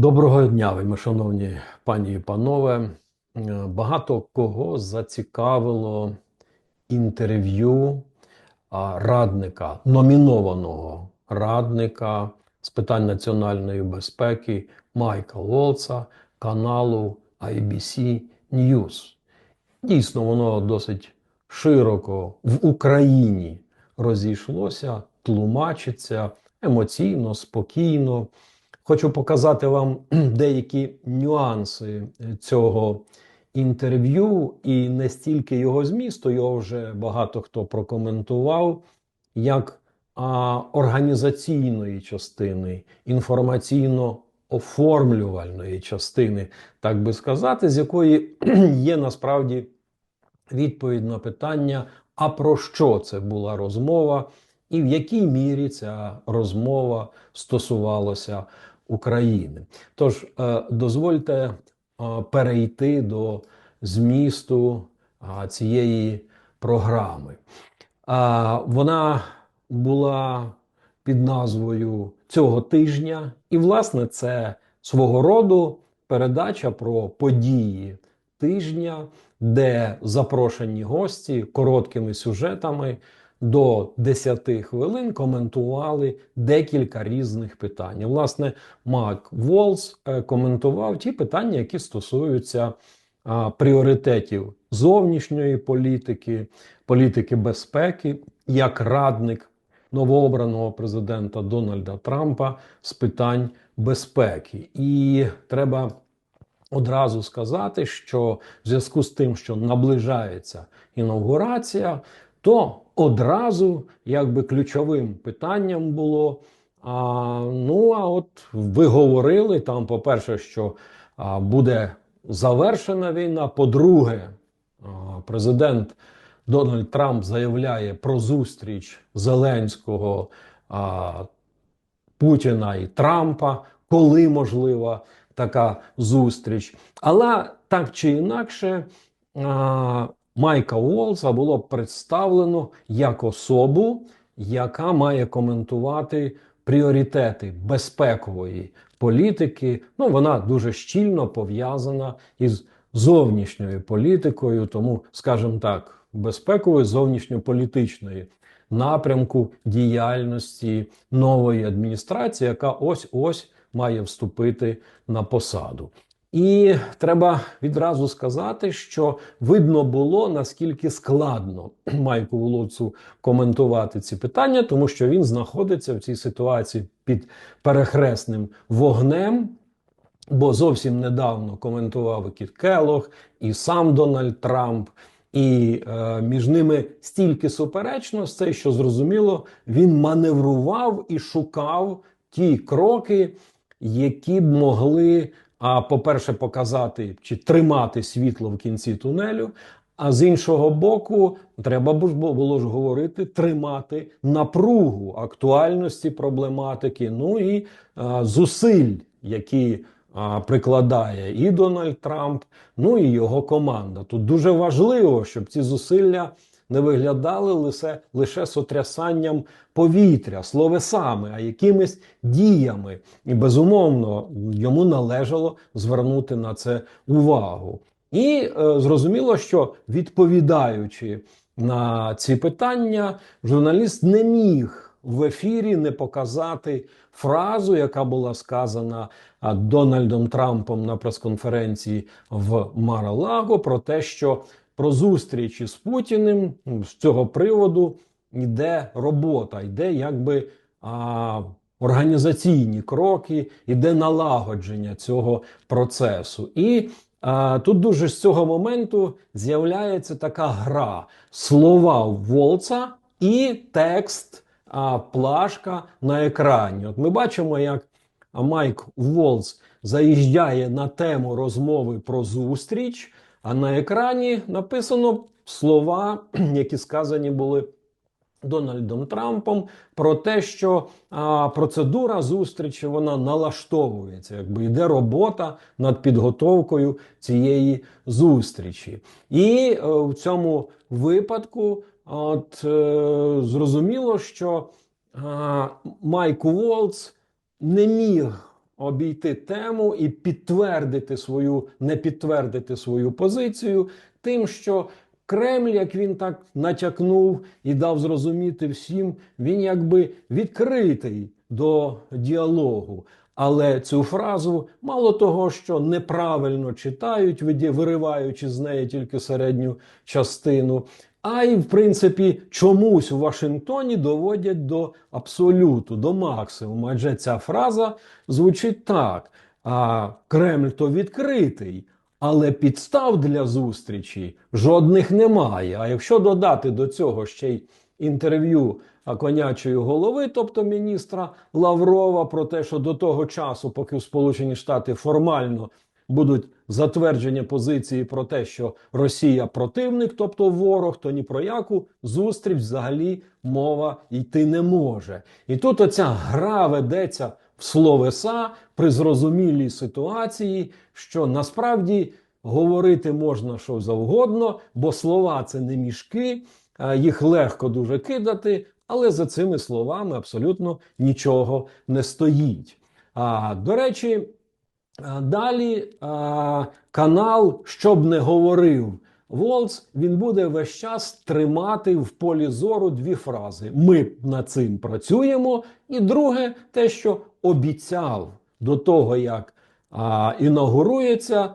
Доброго дня, вельми шановні пані і панове. Е, Багато кого зацікавило інтерв'ю радника, номінованого радника з питань національної безпеки Майка Волца каналу IBC News. Дійсно, воно досить широко в Україні розійшлося, тлумачиться емоційно, спокійно. Хочу показати вам деякі нюанси цього інтерв'ю, і не стільки його змісту, його вже багато хто прокоментував, як а, організаційної частини, інформаційно-оформлювальної частини, так би сказати, з якої є насправді відповідь на питання, а про що це була розмова, і в якій мірі ця розмова стосувалася України. Тож, е, дозвольте е, перейти до змісту е, цієї програми. Вона була під назвою цього тижня, і, власне, це свого роду передача про події тижня, де запрошені гості короткими сюжетами до 10 хвилин коментували декілька різних питань. Власне, Мак Волс е, коментував ті питання, які стосуються а, пріоритетів зовнішньої політики, політики безпеки, як радник новообраного президента Дональда Трампа з питань безпеки. І треба. Одразу сказати, що в зв'язку з тим, що наближається інаугурація, то одразу якби ключовим питанням було. А, Ну а от ви говорили там, по-перше, що а, буде завершена війна. По-друге, президент Дональд Трамп заявляє про зустріч Зеленського, а, Путіна і Трампа, коли можлива така зустріч. Але так чи інакше. А, Майка Уолса було представлено як особу, яка має коментувати пріоритети безпекової політики. Ну, вона дуже щільно пов'язана із зовнішньою політикою, тому, скажімо так, безпекової зовнішньополітичної напрямку діяльності нової адміністрації, яка ось ось має вступити на посаду. І треба відразу сказати, що видно було наскільки складно Майку Волоцу коментувати ці питання, тому що він знаходиться в цій ситуації під перехресним вогнем. Бо зовсім недавно коментував і Кіт Келох, і сам Дональд Трамп, і е, між ними стільки суперечностей, що зрозуміло, він маневрував і шукав ті кроки, які б могли а по-перше, показати чи тримати світло в кінці тунелю. А з іншого боку, треба було ж говорити, тримати напругу актуальності проблематики, ну і а, зусиль, які а, прикладає і Дональд Трамп, ну і його команда. Тут дуже важливо, щоб ці зусилля не виглядали лише лише сотрясанням повітря, словесами, а якимись діями. І безумовно йому належало звернути на це увагу. І е, зрозуміло, що відповідаючи на ці питання, журналіст не міг. В ефірі не показати фразу, яка була сказана Дональдом Трампом на прес-конференції в Маралаго, про те, що про зустрічі з Путіним з цього приводу йде робота, йде якби а, організаційні кроки, йде налагодження цього процесу. І а, тут дуже з цього моменту з'являється така гра слова Волца і текст а, плашка на екрані. От ми бачимо, як Майк Волц заїжджає на тему розмови про зустріч. А на екрані написано слова, які сказані були Дональдом Трампом, про те, що а, процедура зустрічі вона налаштовується, якби йде робота над підготовкою цієї зустрічі. І е, в цьому випадку от, е, зрозуміло, що е, Майк Волц не міг обійти тему і підтвердити свою, не підтвердити свою позицію, тим, що Кремль, як він так натякнув і дав зрозуміти всім, він якби відкритий до діалогу. Але цю фразу мало того, що неправильно читають, вириваючи з неї тільки середню частину, а й в принципі чомусь у Вашингтоні доводять до абсолюту, до максимуму. Адже ця фраза звучить так: а Кремль то відкритий. Але підстав для зустрічі жодних немає. А якщо додати до цього ще й інтерв'ю конячої голови, тобто міністра Лаврова, про те, що до того часу, поки Сполучені Штати формально будуть затвердження позиції про те, що Росія противник, тобто ворог, то ні про яку зустріч взагалі мова йти не може. І тут оця гра ведеться в словеса при зрозумілій ситуації, що насправді говорити можна що завгодно, бо слова це не мішки, їх легко дуже кидати, але за цими словами абсолютно нічого не стоїть. А, до речі, далі а, канал, щоб не говорив Волц, він буде весь час тримати в полі зору дві фрази: ми над цим працюємо, і друге, те, що обіцяв до того, як а, інаугурується,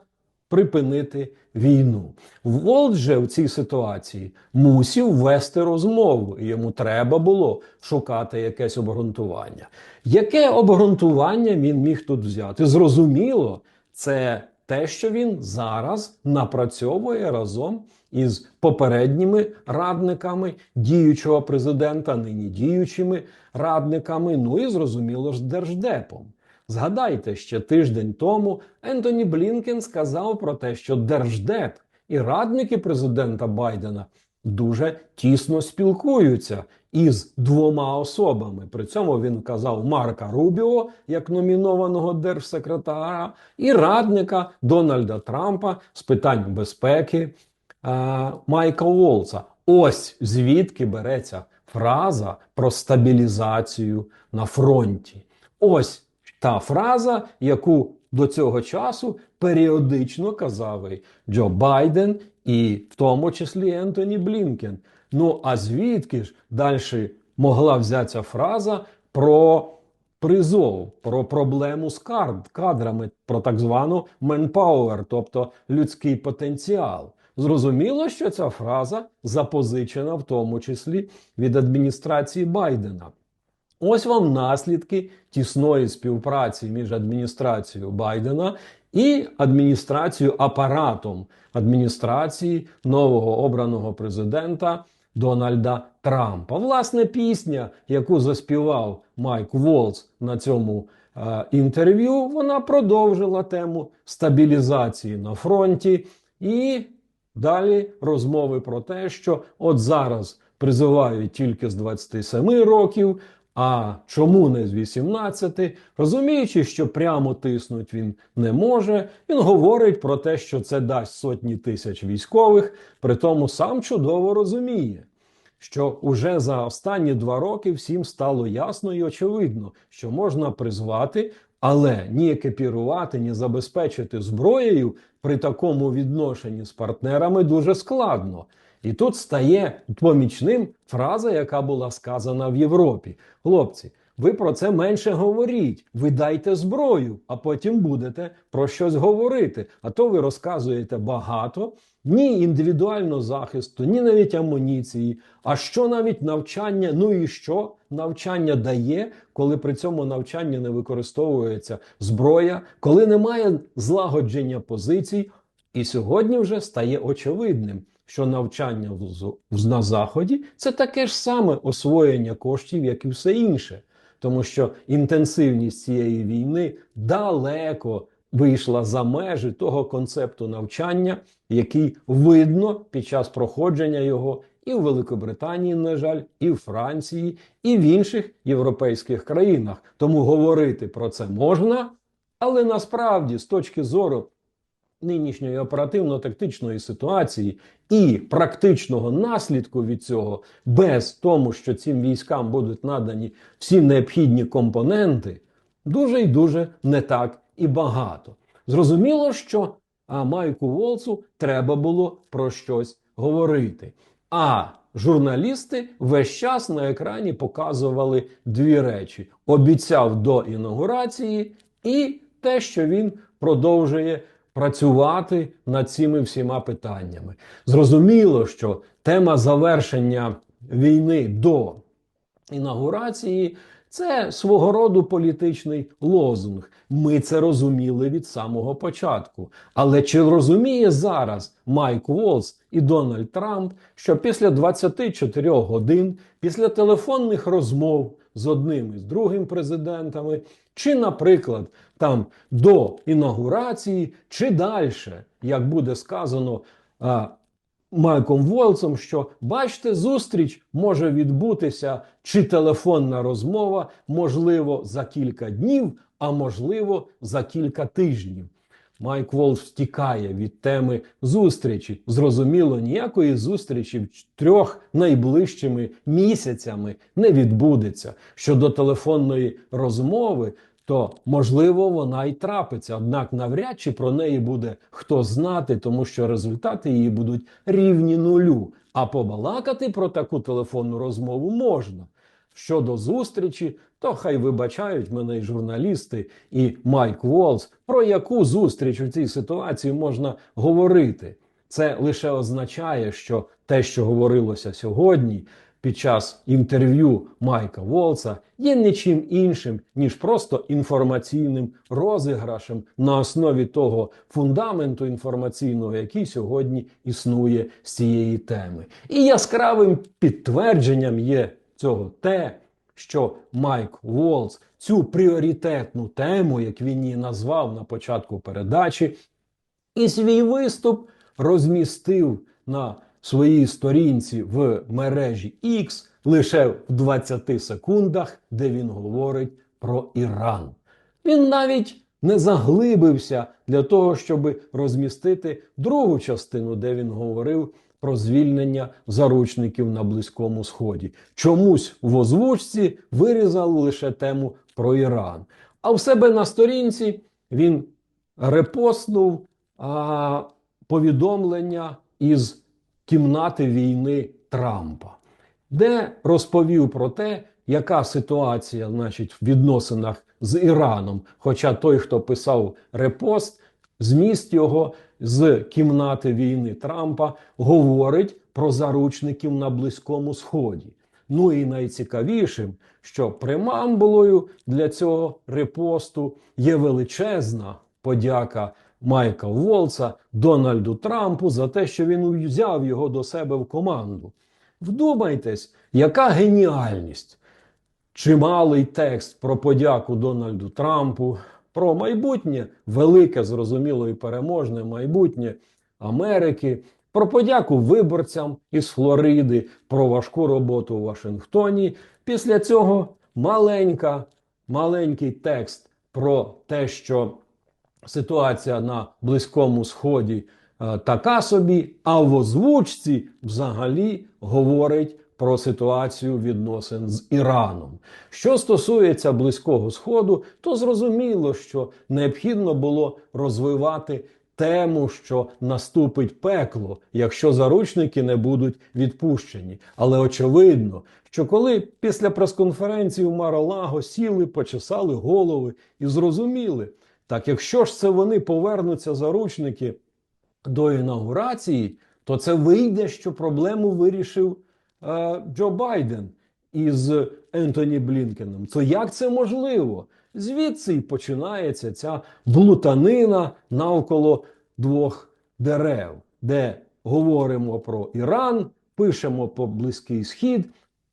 припинити війну. Волт же в цій ситуації мусів вести розмову, і йому треба було шукати якесь обґрунтування. Яке обґрунтування він міг тут взяти? Зрозуміло, це те, що він зараз напрацьовує разом із попередніми радниками діючого президента, нині діючими радниками, ну і зрозуміло ж держдепом. Згадайте, ще тиждень тому Ентоні Блінкен сказав про те, що держдеп і радники президента Байдена дуже тісно спілкуються із двома особами. При цьому він вказав Марка Рубіо як номінованого держсекретара і радника Дональда Трампа з питань безпеки е, Майка Волца. Ось звідки береться фраза про стабілізацію на фронті. Ось та фраза, яку до цього часу періодично казав і Джо Байден, і в тому числі Ентоні Блінкен. Ну а звідки ж далі могла взятися фраза про призов, про проблему з кадрами, про так звану manpower, тобто людський потенціал? Зрозуміло, що ця фраза запозичена в тому числі від адміністрації Байдена. Ось вам наслідки тісної співпраці між адміністрацією Байдена і адміністрацією апаратом адміністрації нового обраного президента Дональда Трампа. Власне, пісня, яку заспівав Майк Волц на цьому е, інтерв'ю, вона продовжила тему стабілізації на фронті і далі розмови про те, що от зараз призивають тільки з 27 років. А чому не з 18? Розуміючи, що прямо тиснуть він не може, він говорить про те, що це дасть сотні тисяч військових, при тому сам чудово розуміє, що уже за останні два роки всім стало ясно і очевидно, що можна призвати, але ні екіпірувати, ні забезпечити зброєю при такому відношенні з партнерами дуже складно. І тут стає помічним фраза, яка була сказана в Європі. Хлопці, ви про це менше говоріть. Ви дайте зброю, а потім будете про щось говорити. А то ви розказуєте багато, ні індивідуального захисту, ні навіть амуніції. А що навіть навчання? Ну і що навчання дає, коли при цьому навчанні не використовується зброя, коли немає злагодження позицій? І сьогодні вже стає очевидним, що навчання на заході це таке ж саме освоєння коштів, як і все інше, тому що інтенсивність цієї війни далеко вийшла за межі того концепту навчання, який видно під час проходження його і в Великобританії, на жаль, і в Франції, і в інших європейських країнах. Тому говорити про це можна, але насправді, з точки зору нинішньої оперативно-тактичної ситуації і практичного наслідку від цього, без тому, що цим військам будуть надані всі необхідні компоненти, дуже і дуже не так і багато. Зрозуміло, що Майку Волцу треба було про щось говорити. А журналісти весь час на екрані показували дві речі: обіцяв до інаугурації, і те, що він продовжує працювати над цими всіма питаннями. Зрозуміло, що тема завершення війни до інаугурації це свого роду політичний лозунг. Ми це розуміли від самого початку. Але чи розуміє зараз Майк Волс і Дональд Трамп, що після 24 годин, після телефонних розмов з одним і з другим президентами, чи, наприклад, там до інаугурації, чи далі, як буде сказано, а, Майком Волцем, що бачите, зустріч може відбутися чи телефонна розмова, можливо, за кілька днів, а можливо, за кілька тижнів. Майк Волц втікає від теми зустрічі. Зрозуміло, ніякої зустрічі в трьох найближчими місяцями не відбудеться. Щодо телефонної розмови, то можливо вона й трапиться. Однак навряд чи про неї буде хто знати, тому що результати її будуть рівні нулю. А побалакати про таку телефонну розмову можна. Щодо зустрічі, то хай вибачають мене й журналісти і Майк Волс, про яку зустріч у цій ситуації можна говорити. Це лише означає, що те, що говорилося сьогодні під час інтерв'ю Майка Волца, є нічим іншим, ніж просто інформаційним розіграшем на основі того фундаменту інформаційного, який сьогодні існує з цієї теми. І яскравим підтвердженням є цього те, що Майк Волц цю пріоритетну тему, як він її назвав на початку передачі, і свій виступ розмістив на своїй сторінці в мережі X лише в 20 секундах, де він говорить про Іран. Він навіть не заглибився для того, щоб розмістити другу частину, де він говорив про звільнення заручників на Близькому Сході. Чомусь в озвучці вирізали лише тему про Іран. А в себе на сторінці він репостнув а, повідомлення із кімнати війни Трампа, де розповів про те, яка ситуація значить, в відносинах з Іраном. Хоча той, хто писав репост, зміст його з кімнати війни Трампа говорить про заручників на Близькому Сході. Ну і найцікавішим, що примамбулою для цього репосту є величезна подяка Майка Волца Дональду Трампу за те, що він взяв його до себе в команду. Вдумайтесь, яка геніальність! Чималий текст про подяку Дональду Трампу, про майбутнє, велике, зрозуміло і переможне майбутнє Америки, про подяку виборцям із Флориди, про важку роботу у Вашингтоні. Після цього маленька, маленький текст про те, що ситуація на Близькому Сході е, така собі, а в озвучці взагалі говорить про ситуацію відносин з Іраном. Що стосується Близького Сходу, то зрозуміло, що необхідно було розвивати тему, що наступить пекло, якщо заручники не будуть відпущені. Але очевидно, що коли після прес-конференції у Маралаго сіли, почесали голови і зрозуміли, так якщо ж це вони повернуться заручники до інаугурації, то це вийде, що проблему вирішив Джо Байден із Ентоні Блінкеном. То як це можливо? Звідси й починається ця блутанина навколо двох дерев, де говоримо про Іран, пишемо про Близький Схід,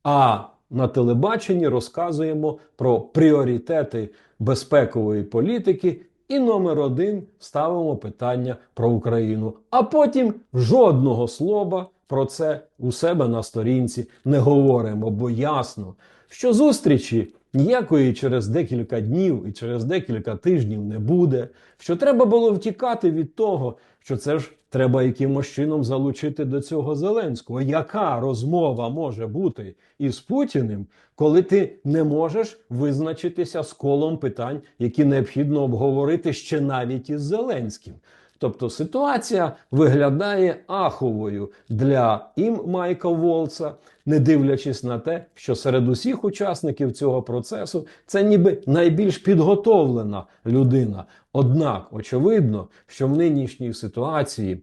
а на телебаченні розказуємо про пріоритети безпекової політики. І номер один ставимо питання про Україну. А потім жодного слова про це у себе на сторінці не говоримо, бо ясно, що зустрічі ніякої через декілька днів і через декілька тижнів не буде. Що треба було втікати від того, що це ж треба якимось чином залучити до цього Зеленського. Яка розмова може бути із Путіним, коли ти не можеш визначитися з колом питань, які необхідно обговорити ще навіть із Зеленським? Тобто ситуація виглядає аховою для ім Майка Волца, не дивлячись на те, що серед усіх учасників цього процесу це ніби найбільш підготовлена людина. Однак, очевидно, що в нинішній ситуації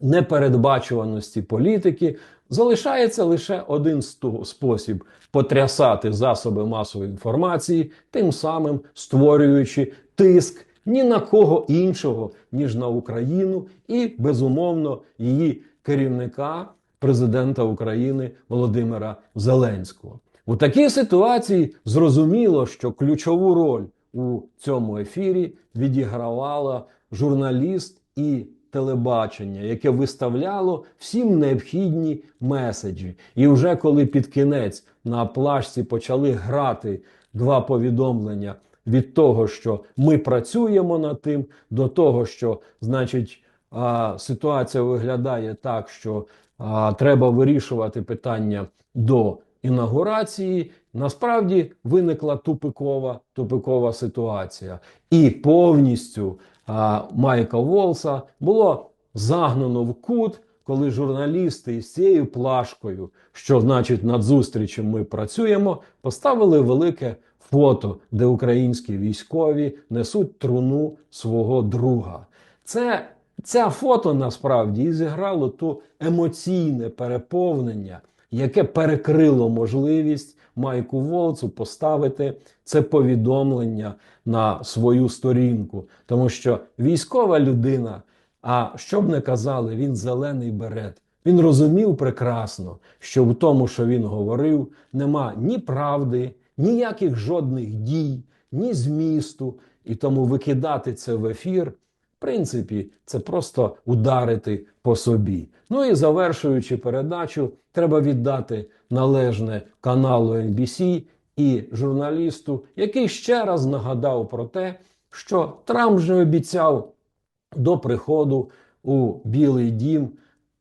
непередбачуваності політики залишається лише один спосіб потрясати засоби масової інформації, тим самим створюючи тиск ні на кого іншого, ніж на Україну, і безумовно її керівника, президента України Володимира Зеленського. У такій ситуації зрозуміло, що ключову роль у цьому ефірі відігравала журналіст і телебачення, яке виставляло всім необхідні меседжі. І вже коли під кінець на плашці почали грати два повідомлення від того, що ми працюємо над тим, до того, що значить ситуація виглядає так, що треба вирішувати питання до інаугурації. Насправді виникла тупикова тупикова ситуація, і повністю а, Майка Волса було загнано в кут, коли журналісти із цією плашкою, що значить над зустрічем ми працюємо, поставили велике фото, де українські військові несуть труну свого друга. Це ця фото насправді і зіграло ту емоційне переповнення, яке перекрило можливість Майку Волцу поставити це повідомлення на свою сторінку, тому що військова людина, а що б не казали, він зелений берет. Він розумів прекрасно, що в тому, що він говорив, нема ні правди, ніяких жодних дій, ні змісту, і тому викидати це в ефір, в принципі, це просто ударити по собі. Ну і завершуючи передачу, треба віддати належне каналу NBC і журналісту, який ще раз нагадав про те, що Трамп вже обіцяв до приходу у Білий Дім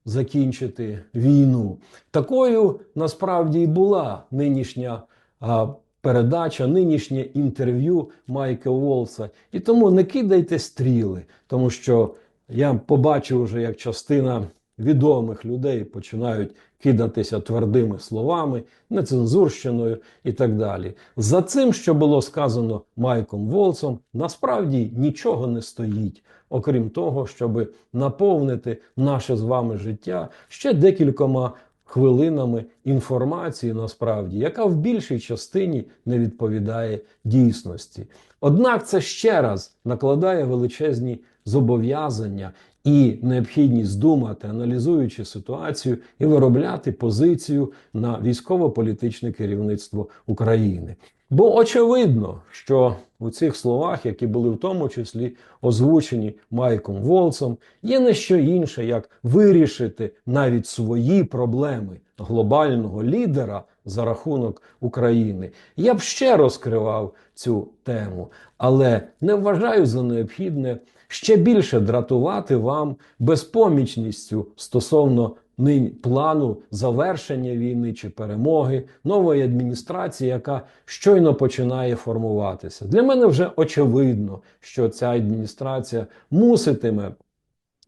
закінчити війну. Такою насправді і була нинішня а, передача, нинішнє інтерв'ю Майка Волса. І тому не кидайте стріли, тому що я побачив вже, як частина відомих людей починають кидатися твердими словами, нецензурщиною і так далі. За цим, що було сказано Майком Волсом, насправді нічого не стоїть, окрім того, щоб наповнити наше з вами життя ще декількома хвилинами інформації, насправді, яка в більшій частині не відповідає дійсності. Однак це ще раз накладає величезні зобов'язання і необхідність думати, аналізуючи ситуацію і виробляти позицію на військово-політичне керівництво України. Бо очевидно, що у цих словах, які були в тому числі озвучені Майком Волцом, є не що інше, як вирішити навіть свої проблеми глобального лідера за рахунок України. Я б ще розкривав цю тему, але не вважаю за необхідне ще більше дратувати вам безпомічністю стосовно нині плану завершення війни чи перемоги нової адміністрації, яка щойно починає формуватися. Для мене вже очевидно, що ця адміністрація муситиме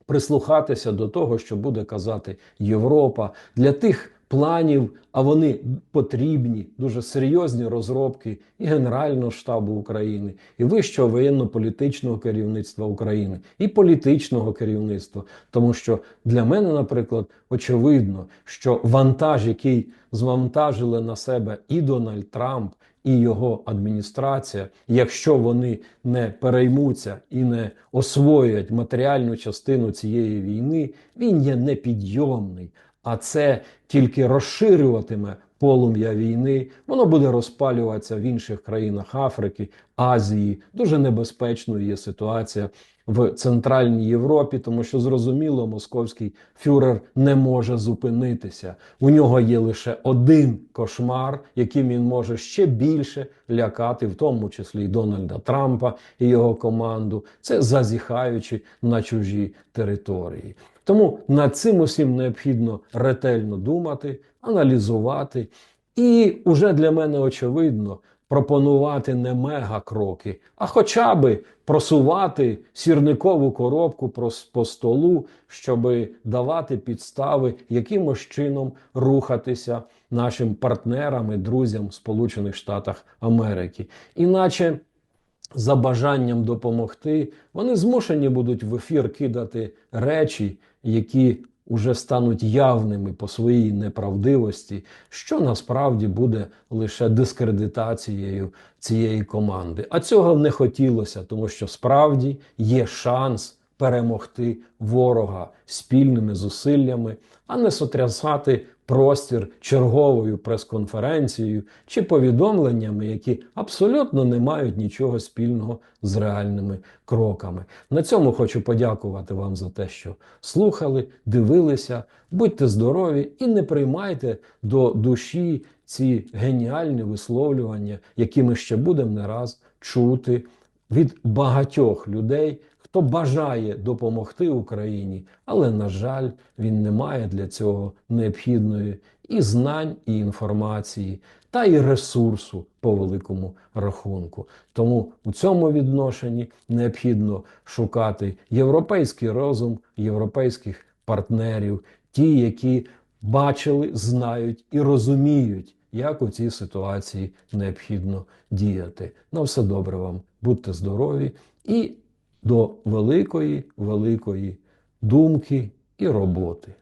прислухатися до того, що буде казати Європа для тих планів, а вони потрібні, дуже серйозні розробки і Генерального штабу України, і вищого воєнно-політичного керівництва України, і політичного керівництва. Тому що для мене, наприклад, очевидно, що вантаж, який звантажили на себе і Дональд Трамп. І його адміністрація, якщо вони не переймуться і не освоять матеріальну частину цієї війни, він є непідйомний. А це тільки розширюватиме полум'я війни. Воно буде розпалюватися в інших країнах Африки, Азії. Дуже небезпечною є ситуація в Центральній Європі, тому що зрозуміло, московський фюрер не може зупинитися. У нього є лише один кошмар, яким він може ще більше лякати, в тому числі й Дональда Трампа і його команду. Це зазіхаючи на чужі території. Тому над цим усім необхідно ретельно думати, аналізувати. І уже для мене очевидно пропонувати не мега кроки, а хоча би просувати сірникову коробку по столу, щоб давати підстави, якимось чином рухатися нашим партнерам і друзям в Сполучених Штатах Америки. Іначе за бажанням допомогти, вони змушені будуть в ефір кидати речі, які уже стануть явними по своїй неправдивості, що насправді буде лише дискредитацією цієї команди. А цього не хотілося, тому що справді є шанс перемогти ворога спільними зусиллями, а не сотрясати простір черговою прес-конференцією чи повідомленнями, які абсолютно не мають нічого спільного з реальними кроками. На цьому хочу подякувати вам за те, що слухали, дивилися. Будьте здорові і не приймайте до душі ці геніальні висловлювання, які ми ще будемо не раз чути від багатьох людей, хто бажає допомогти Україні, але, на жаль, він не має для цього необхідної і знань, і інформації, та і ресурсу по великому рахунку. Тому у цьому відношенні необхідно шукати європейський розум, європейських партнерів, ті, які бачили, знають і розуміють, як у цій ситуації необхідно діяти. На все добре вам, будьте здорові і до великої, великої думки і роботи.